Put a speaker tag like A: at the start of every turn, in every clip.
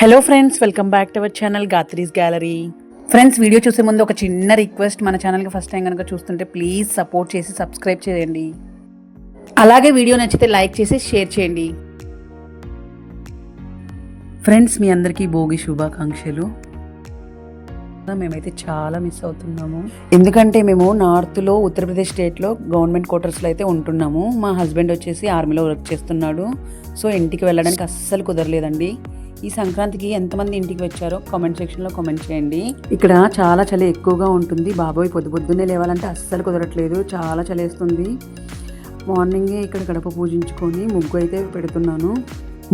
A: Hello friends welcome back to our channel Gathri's gallery friends video చూసే ముందు ఒక చిన్న రిక్వెస్ట్ మన ఛానల్కి ఫస్ట్ టైం కనుక చూస్తుంటే ప్లీజ్ సపోర్ట్ చేసి సబ్స్క్రైబ్ చేయండి. అలాగే వీడియో నచ్చితే లైక్ చేసి షేర్ చేయండి. ఫ్రెండ్స్ మీ అందరికీ భోగి శుభాకాంక్షలు. మేమైతే చాలా మిస్ అవుతున్నాము. ఎందుకంటే మేము నార్త్లో ఉత్తరప్రదేశ్ స్టేట్లో గవర్నమెంట్ క్వార్టర్స్లో అయితే ఉంటున్నాము. మా హస్బెండ్ వచ్చేసి ఆర్మీలో వర్క్ చేస్తున్నాడు. సో ఇంటికి వెళ్ళడానికి అస్సలు కుదరలేదండి. ఈ సంక్రాంతికి ఎంతమంది ఇంటికి వచ్చారో కామెంట్ సెక్షన్లో కామెంట్ చేయండి. ఇక్కడ చాలా చలి ఎక్కువగా ఉంటుంది. బాబోయ్ పొద్దు పొద్దున్నే లేవాలంటే అస్సలు కుదరట్లేదు. చాలా చలేస్తుంది మార్నింగే ఇక్కడ గడప పూజించుకొని ముగ్గు అయితే పెడుతున్నాను.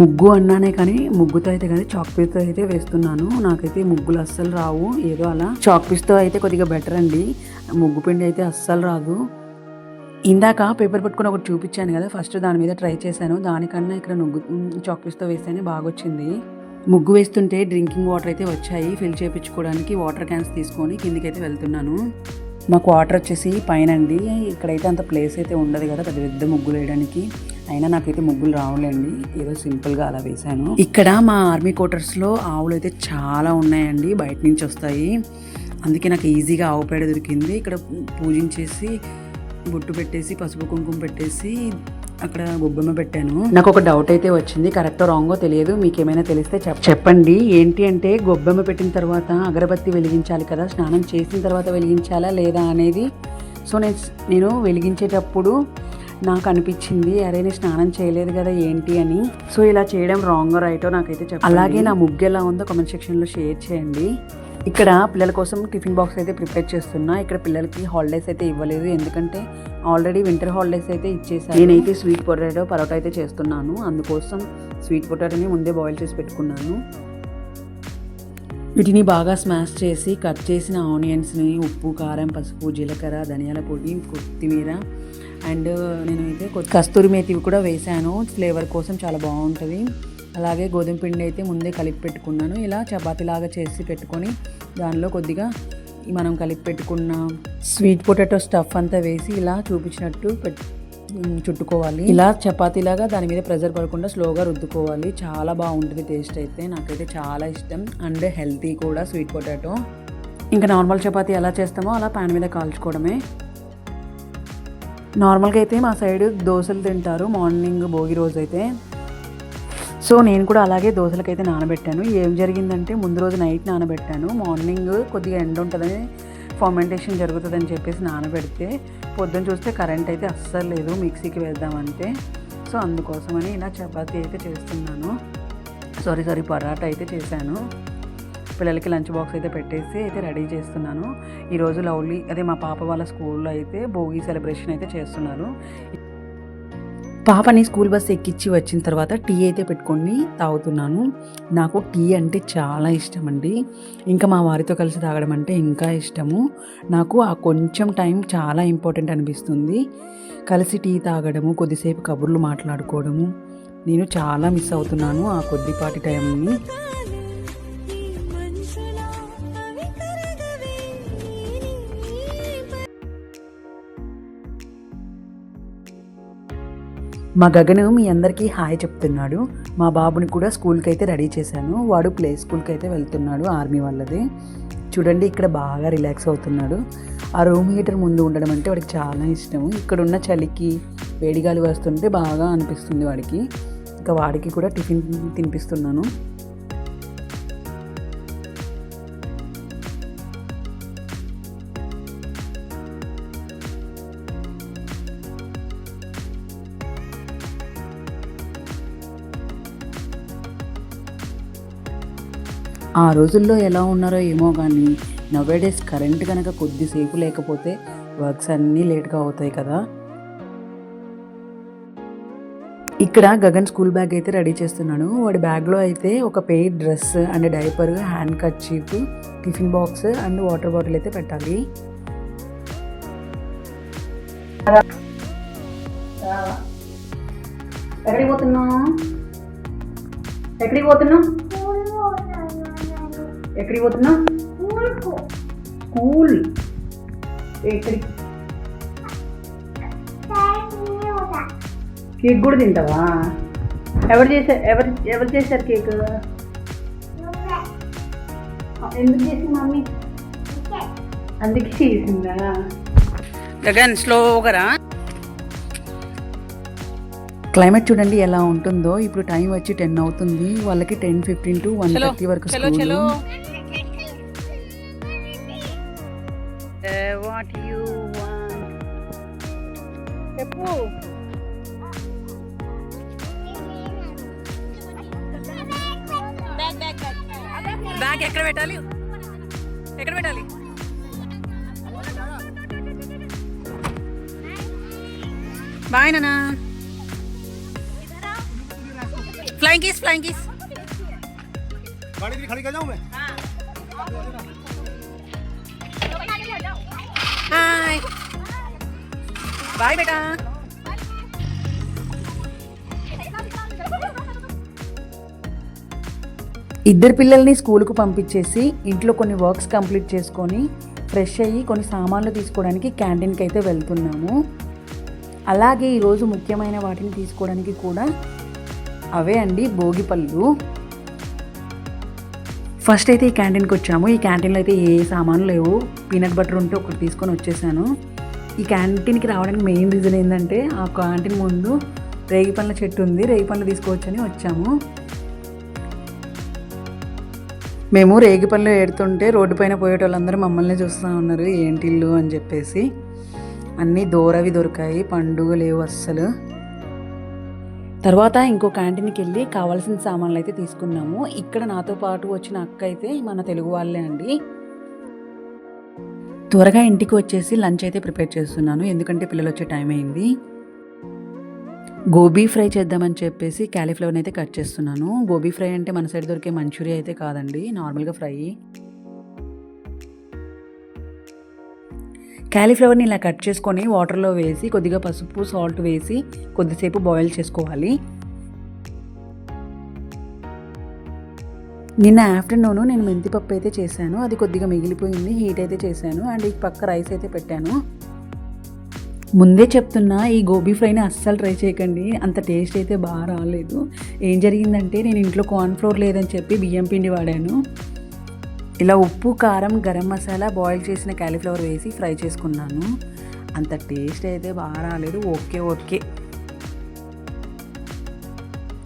A: ముగ్గు అన్నానే కానీ ముగ్గుతో అయితే కానీ చాక్ పీస్తో అయితే వేస్తున్నాను. నాకైతే ముగ్గులు అస్సలు రావు. ఏదో అలా చాక్ పీస్తో అయితే కొద్దిగా బెటర్ అండి. ముగ్గు పిండి అయితే అస్సలు రాదు. ఇందాక పేపర్ పట్టుకుని ఒకటి చూపించాను కదా ఫస్ట్ దాని మీద ట్రై చేశాను. దానికన్నా ఇక్కడ నుగ్గు చాక్ పీస్తో వేస్తేనే బాగా వచ్చింది ముగ్గు వేస్తుంటే డ్రింకింగ్ వాటర్ అయితే వచ్చాయి. ఫిల్ చేయించుకోవడానికి వాటర్ క్యాన్స్ తీసుకొని కిందికైతే అయితే వెళ్తున్నాను. మాకు వాటర్ వచ్చేసి పైన అండి ఇక్కడైతే అంత ప్లేస్ అయితే ఉండదు కదా పెద్ద పెద్ద ముగ్గులు వేయడానికి. అయినా నాకైతే ముగ్గులు రావులేండి ఏదో సింపుల్గా అలా వేశాను. ఇక్కడ మా ఆర్మీ క్వార్టర్స్లో ఆవులు అయితే చాలా ఉన్నాయండి బయట నుంచి వస్తాయి. అందుకే నాకు ఈజీగా ఆవు పేడ దొరికింది. ఇక్కడ పూజించేసి బొట్టు పెట్టేసి పసుపు కుంకుమ పెట్టేసి అక్కడ గొబ్బెమ్మ పెట్టాను. నాకు ఒక డౌట్ అయితే వచ్చింది. కరెక్టో రాంగో తెలియదు. మీకు ఏమైనా తెలిస్తే చెప్- చెప్పండి. ఏంటి అంటే గొబ్బెమ్మ పెట్టిన తర్వాత అగరబత్తి వెలిగించాలి కదా? స్నానం చేసిన తర్వాత వెలిగించాలా లేదా అనేది? సో నేను నేను వెలిగించేటప్పుడు నాకు అనిపించింది అరే నేను స్నానం చేయలేదు కదా ఏంటి అని. సో ఇలా చేయడం రాంగ్ రైటో నాకైతే చెప్పండి. అలాగే నా ముగ్గు ఎలా ఉందో కామెంట్ సెక్షన్లో షేర్ చేయండి. ఇక్కడ పిల్లల కోసం టిఫిన్ బాక్స్ అయితే ప్రిపేర్ చేస్తున్నా. ఇక్కడ పిల్లలకి హాలిడేస్ అయితే ఇవ్వలేదు. ఎందుకంటే ఆల్రెడీ వింటర్ హాలిడేస్ అయితే ఇచ్చేసాను నేనైతే స్వీట్ పొటాటో పరోటా అయితే చేస్తున్నాను. అందుకోసం స్వీట్ పొటాటోని ముందే బాయిల్ చేసి పెట్టుకున్నాను. వీటిని బాగా స్మాష్ చేసి కట్ చేసిన ఆనియన్స్ని ఉప్పు కారం పసుపు జీలకర్ర ధనియాల పొడి కొత్తిమీర అండ్ నేనైతే కస్తూరి మేతి కూడా వేసాను. ఫ్లేవర్ కోసం చాలా బాగుంటుంది. అలాగే గోధుమ పిండి అయితే ముందే కలిపి పెట్టుకున్నాను. ఇలా చపాతీలాగా చేసి పెట్టుకొని దానిలో కొద్దిగా మనం కలిపి పెట్టుకున్న స్వీట్ పొటాటో స్టఫ్ అంతా వేసి ఇలా చూపించినట్టు పెట్ చుట్టుకోవాలి. ఇలా చపాతీలాగా దాని మీద ప్రెజర్ పడకుండా స్లోగా రుద్దుకోవాలి. చాలా బాగుంటుంది టేస్ట్ అయితే. నాకైతే చాలా ఇష్టం. అండ్ హెల్తీ కూడా స్వీట్ పొటాటో. ఇంకా నార్మల్ చపాతీ ఎలా చేస్తామో అలా పాన్ మీద కాల్చుకోవడమే. నార్మల్గా అయితే మా సైడ్ దోశలు తింటారు. మార్నింగ్ భోగి రోజు అయితే సో నేను కూడా అలాగే దోశలకైతే నానబెట్టాను. ఏం జరిగిందంటే ముందు రోజు నైట్ నానబెట్టాను. మార్నింగ్ కొద్దిగా ఎండ ఉంటుందని ఫర్మెంటేషన్ జరుగుతుందని చెప్పేసి నానబెడితే పొద్దున్న చూస్తే కరెంట్ అయితే అస్సలు లేదు మిక్సీకి వేద్దామంటే. సో అందుకోసమని ఇలా చపాతీ అయితే చేస్తున్నాను. సారీ సారీ పరాటా అయితే చేశాను. పిల్లలకి లంచ్ బాక్స్ అయితే పెట్టేసి అయితే రెడీ చేస్తున్నాను. ఈరోజు లవ్లీ అదే మా పాప వాళ్ళ స్కూల్లో అయితే భోగి సెలబ్రేషన్ అయితే చేస్తున్నారు. పాపని స్కూల్ బస్ ఎక్కించి వచ్చిన తర్వాత టీ అయితే పెట్టుకొని తాగుతున్నాను. నాకు టీ అంటే చాలా ఇష్టం అండి ఇంకా మా వారితో కలిసి తాగడం అంటే ఇంకా ఇష్టము. నాకు ఆ కొంచెం టైం చాలా ఇంపార్టెంట్ అనిపిస్తుంది. కలిసి టీ తాగడము కొద్దిసేపు కబుర్లు మాట్లాడుకోవడము. నేను చాలా మిస్ అవుతున్నాను ఆ కొద్దిపాటి టైంని. మా గగను మీ అందరికీ హాయ్ చెప్తున్నాడు. మా బాబుని కూడా స్కూల్కి అయితే రెడీ చేశాను. వాడు ప్లే స్కూల్కి అయితే వెళ్తున్నాడు ఆర్మీ వాళ్ళది. చూడండి ఇక్కడ బాగా రిలాక్స్ అవుతున్నాడు. ఆ రూమ్ హీటర్ ముందు ఉండడం అంటే వాడికి చాలా ఇష్టము ఇక్కడ ఉన్న చలికి వేడిగాలి వస్తుంటే బాగా అనిపిస్తుంది వాడికి. ఇంకా వాడికి కూడా టిఫిన్ తినిపిస్తున్నాను. ఆ రోజుల్లో ఎలా ఉన్నారో ఏమో కానీ నవేడేస్ కరెంట్ కనుక కొద్దిసేపు లేకపోతే వర్క్స్ అన్నీ లేట్గా అవుతాయి కదా. ఇక్కడ గగన్ స్కూల్ బ్యాగ్ అయితే రెడీ చేస్తున్నాను వాడి బ్యాగ్లో అయితే ఒక paid dress and diaper handkerchief tiffin box and water bottle అయితే పెట్టాలి. ఎక్కడికి పోతున్నావు? ఎక్కడికి పోతున్నావు? ఎక్కడికి పోతున్నావు స్కూల్. ఎక్కడికి? కేక్ కూడా తింటావా? ఎవరు చేశారు ఎవరు ఎవరు చేశారు కేక్?
B: ఎందుకు చేసింది మమ్మీ? అందుకే చేసిందా?
A: గగన్ స్లోగా రా. క్లైమేట్ చూడండి ఎలా ఉంటుందో. ఇప్పుడు టైం వచ్చి టెన్ అవుతుంది. వాళ్ళకి ten fifteen to one thirty వరకు స్కూల్. బ్యాగ్ ఎక్కడ పెట్టాలి ఎక్కడ పెట్టాలి బాయ్ నానా ఫ్లైంగ్ కిస్ ఫ్లైంగ్ కిస్
C: गाड़ी भी खड़ी कर जाऊं मैं
A: హాయ్ బాయ్ బేటా ఇద్దరు పిల్లల్ని స్కూల్కు పంపించేసి ఇంట్లో కొన్ని వర్క్స్ కంప్లీట్ చేసుకొని ఫ్రెష్ అయ్యి కొన్ని సామాన్లు తీసుకోవడానికి క్యాంటీన్కి అయితే వెళ్తున్నాము. అలాగే ఈరోజు ముఖ్యమైన వాటిని తీసుకోవడానికి కూడా అవే అండి భోగిపళ్ళు ఫస్ట్ అయితే ఈ క్యాంటీన్కి వచ్చాము. ఈ క్యాంటీన్లో అయితే ఏ సామాన్లు లేవు. పీనట్ బటర్ ఉంటే ఒకటి తీసుకొని వచ్చేసాను. ఈ క్యాంటీన్కి రావడానికి మెయిన్ రీజన్ ఏంటంటే ఆ క్యాంటీన్ ముందు రేగి పండ్ల చెట్టు ఉంది. రేగి పండ్లు తీసుకోవచ్చని వచ్చాము. మేము రేగి పనులు ఏడుతుంటే రోడ్డు పైన పోయేటోళ్ళందరూ మమ్మల్ని చూస్తూ ఉన్నారు ఏంటి ఇల్లు? అని చెప్పేసి. అన్నీ దూరవి దొరికాయి పండుగ లేవు అస్సలు. తర్వాత ఇంకో క్యాంటీన్కి వెళ్ళి కావాల్సిన సామాన్లు అయితే తీసుకున్నాము. ఇక్కడ నాతో పాటు వచ్చిన అక్క అయితే మన తెలుగు వాళ్ళే అండి. త్వరగా ఇంటికి వచ్చేసి లంచ్ అయితే ప్రిపేర్ చేస్తున్నాను. ఎందుకంటే పిల్లలు వచ్చే టైం అయింది. గోబీ ఫ్రై చేద్దామని చెప్పేసి క్యాలీఫ్లవర్ని అయితే కట్ చేస్తున్నాను. గోబీ ఫ్రై అంటే మన సైడ్ దొరికే మంచూరియా అయితే కాదండి నార్మల్గా ఫ్రై. క్యాలీఫ్లవర్ని ఇలా కట్ చేసుకొని వాటర్లో వేసి కొద్దిగా పసుపు సాల్ట్ వేసి కొద్దిసేపు బాయిల్ చేసుకోవాలి. నిన్న ఆఫ్టర్నూన్ నేను మెంతిపప్పు అయితే చేశాను అది కొద్దిగా మిగిలిపోయింది హీట్ అయితే చేశాను అండ్ ఈ పక్క రైస్ అయితే పెట్టాను. ముందే చెప్తున్నా ఈ గోబీ ఫ్రైని అస్సలు ట్రై చేయకండి. అంత టేస్ట్ అయితే బాగా రాలేదు. ఏం జరిగిందంటే నేను ఇంట్లో కార్న్ఫ్లోర్ లేదని చెప్పి బియ్యం పిండి వాడాను. ఇలా ఉప్పు కారం గరం మసాలా బాయిల్ చేసిన క్యాలీఫ్లవర్ వేసి ఫ్రై చేసుకున్నాను. అంత టేస్ట్ అయితే బాగా రాలేదు. Okay okay.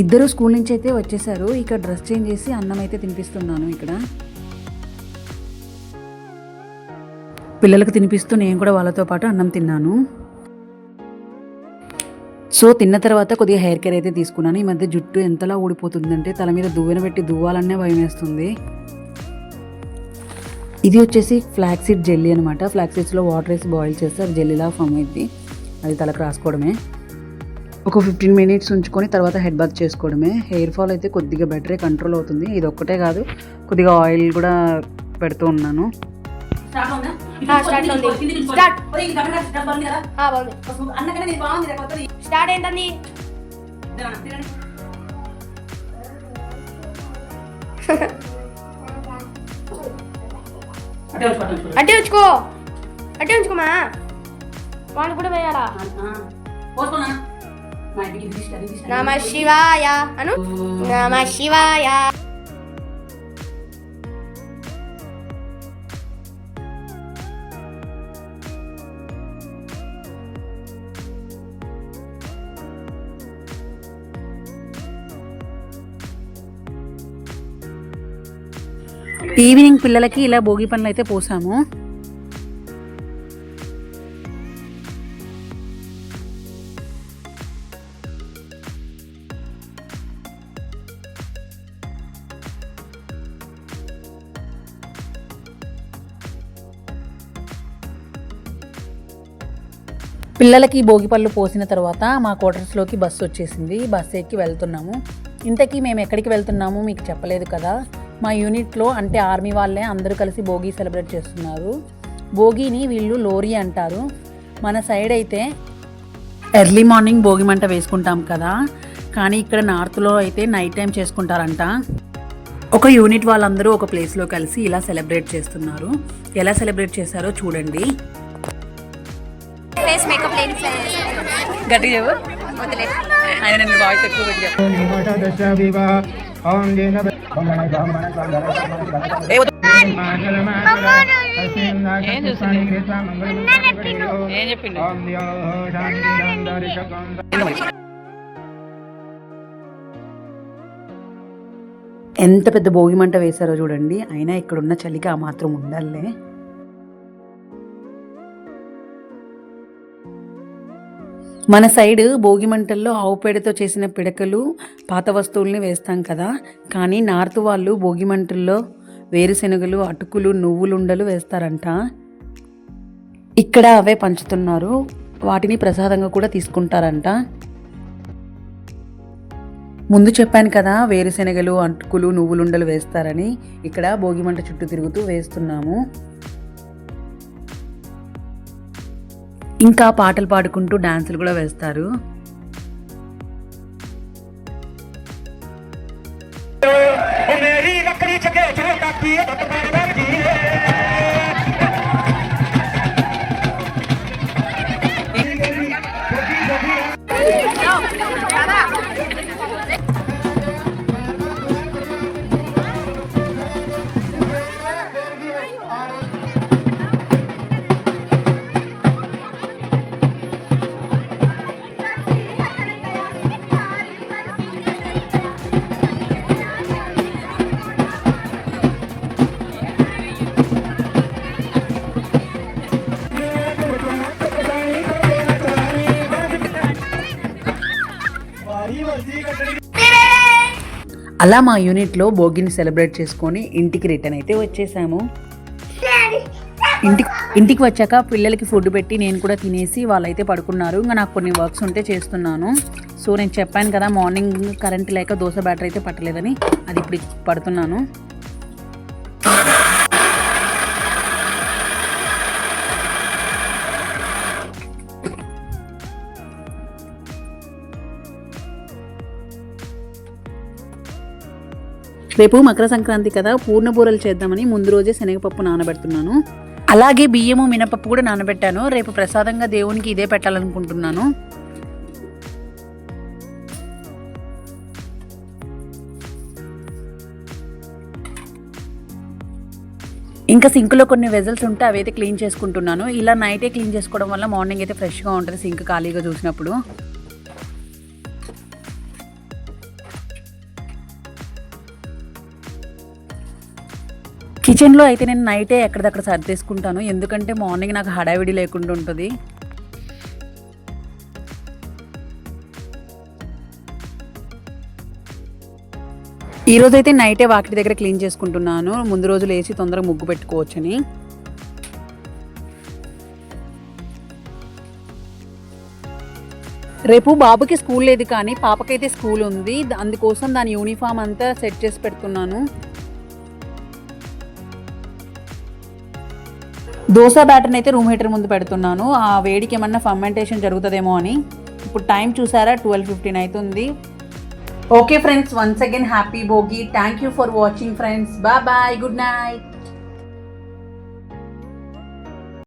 A: ఇద్దరు స్కూల్ నుంచి అయితే వచ్చేసారు. ఇక డ్రెస్ చేంజ్ చేసి అన్నం అయితే తినిపిస్తున్నాను ఇక్కడ. పిల్లలకు తినిపిస్తూ నేను కూడా వాళ్ళతో పాటు అన్నం తిన్నాను. సో తిన్న తర్వాత కొద్దిగా హెయిర్ కేర్ అయితే తీసుకున్నాను ఈ మధ్య జుట్టు ఎంతలా ఊడిపోతుందంటే తల మీద దువ్వెన పెట్టి దువ్వాలనే భయం వేస్తుంది ఇది వచ్చేసి ఫ్లాక్ సీడ్ జెల్లీ అనమాట ఫ్లాక్ సీడ్స్లో వాటర్ వేసి బాయిల్ చేస్తే అది జెల్లీలా ఫామ్ అయింది అది తలకు రాసుకోవడమే ఒక ఫిఫ్టీన్ మినిట్స్ ఉంచుకొని తర్వాత హెడ్ బాత్ చేసుకోవడమే హెయిర్ ఫాల్ అయితే కొద్దిగా బెటరే కంట్రోల్ అవుతుంది ఇది ఒక్కటే కాదు కొద్దిగా ఆయిల్ కూడా పెడుతూ ఉన్నాను
D: స్టార్ట్ స్టార్ట్ ఏంటండి అట్టే ఉంచుకో అట్టే ఉంచుకోమా వాళ్ళు కూడా వేయాలా నమ శివాయ. అను? నమ శివాయ.
A: ఈవినింగ్ పిల్లలకి ఇలా భోగి పనులు అయితే పోసాము. పిల్లలకి భోగి పళ్ళు పోసిన తర్వాత మా క్వార్టర్స్లోకి బస్సు వచ్చేసింది. బస్సు ఎక్కి వెళ్తున్నాము. ఇంతకీ మేము ఎక్కడికి వెళ్తున్నాము? మీకు చెప్పలేదు కదా. మా యూనిట్లో అంటే ఆర్మీ వాళ్ళే అందరూ కలిసి భోగి సెలబ్రేట్ చేస్తున్నారు. భోగిని వీళ్ళు లోరీ అంటారు. మన సైడ్ అయితే ఎర్లీ మార్నింగ్ భోగి మంట వేసుకుంటాం కదా. కానీ ఇక్కడ నార్త్లో అయితే నైట్ టైం చేసుకుంటారంట. ఒక యూనిట్ వాళ్ళందరూ ఒక ప్లేస్లో కలిసి ఇలా సెలబ్రేట్ చేస్తున్నారు. ఎలా సెలబ్రేట్ చేశారో చూడండి.
D: ఫేస్ మేకప్ లేని
A: గట్టిగా చెప్పు. ఆయన ఎక్కువ పెట్టి చెప్పు. ఏం
E: చూసింది ఏం చెప్పిండు
A: ఎంత పెద్ద భోగి మంట వేశారో చూడండి. అయినా ఇక్కడున్న చలికి ఆ మాత్రం ఉండాలే. మన సైడ్ భోగి మంటల్లో ఆవు పేడతో చేసిన పిడకలు పాత వస్తువుల్ని వేస్తాం కదా. కానీ నార్త్ వాళ్ళు భోగి మంటల్లో వేరుశెనగలు అటుకులు నువ్వులుండలు వేస్తారంట. ఇక్కడ అవే పంచుతున్నారు. వాటిని ప్రసాదంగా కూడా తీసుకుంటారంట. ముందు చెప్పాను కదా వేరుశెనగలు అటుకులు నువ్వులుండలు వేస్తారని. ఇక్కడ భోగిమంట చుట్టూ తిరుగుతూ వేస్తున్నాము. ఇంకా పాటలు పాడుకుంటూ డాన్సులు కూడా వేస్తారు
C: मेरी लकड़ी चके चुका की
A: అలా మా యూనిట్లో భోగిని సెలబ్రేట్ చేసుకొని ఇంటికి రిటర్న్ అయితే వచ్చేసాము. ఇంటికి ఇంటికి వచ్చాక పిల్లలకి ఫుడ్ పెట్టి నేను కూడా తినేసి వాళ్ళైతే పడుకున్నారు. ఇంకా నాకు కొన్ని వర్క్స్ ఉంటే చేస్తున్నాను. సో నేను చెప్పాను కదా మార్నింగ్ కరెంట్ లేక దోశ బ్యాటరీ అయితే పట్టలేదని. అది ఇప్పుడు పడుతున్నాను. రేపు మకర సంక్రాంతి కదా పూర్ణబూరలు చేద్దామని ముందు రోజే శనగపప్పు నానబెడుతున్నాను. అలాగే బియ్యము మినపప్పు కూడా నానబెట్టాను. రేపు ప్రసాదంగా దేవునికి ఇదే పెట్టాలనుకుంటున్నాను. ఇంకా సింక్లో కొన్ని వెజల్స్ ఉంటే అవి అయితే క్లీన్ చేసుకుంటున్నాను. ఇలా నైటే క్లీన్ చేసుకోవడం వల్ల మార్నింగ్ అయితే ఫ్రెష్గా ఉంటుంది సింక్ ఖాళీగా చూసినప్పుడు. కిచెన్లో అయితే నేను నైటే ఎక్కడిదక్కడ సర్దేసుకుంటాను. ఎందుకంటే మార్నింగ్ నాకు హడావిడి లేకుండా ఉంటుంది. ఈ రోజు అయితే నైటే వాకిటి దగ్గర క్లీన్ చేసుకుంటున్నాను. ముందు రోజు లేచి తొందరగా ముగ్గు పెట్టుకోవచ్చని. రేపు బాబుకి స్కూల్ లేదు కానీ పాపకైతే స్కూల్ ఉంది. అందుకోసం దాని యూనిఫామ్ అంతా సెట్ చేసి పెడుతున్నాను. దోశ బ్యాటర్ని అయితే రూమ్ హీటర్ ముందు పెడుతున్నాను. ఆ వేడికి ఏమన్నా ఫర్మెంటేషన్ జరుగుతుందేమో అని. ఇప్పుడు టైం చూసారా? ట్వెల్వ్ ఫిఫ్టీన్ అవుతుంది okay friends once again happy Bhogi. Thank you for watching friends bye bye good night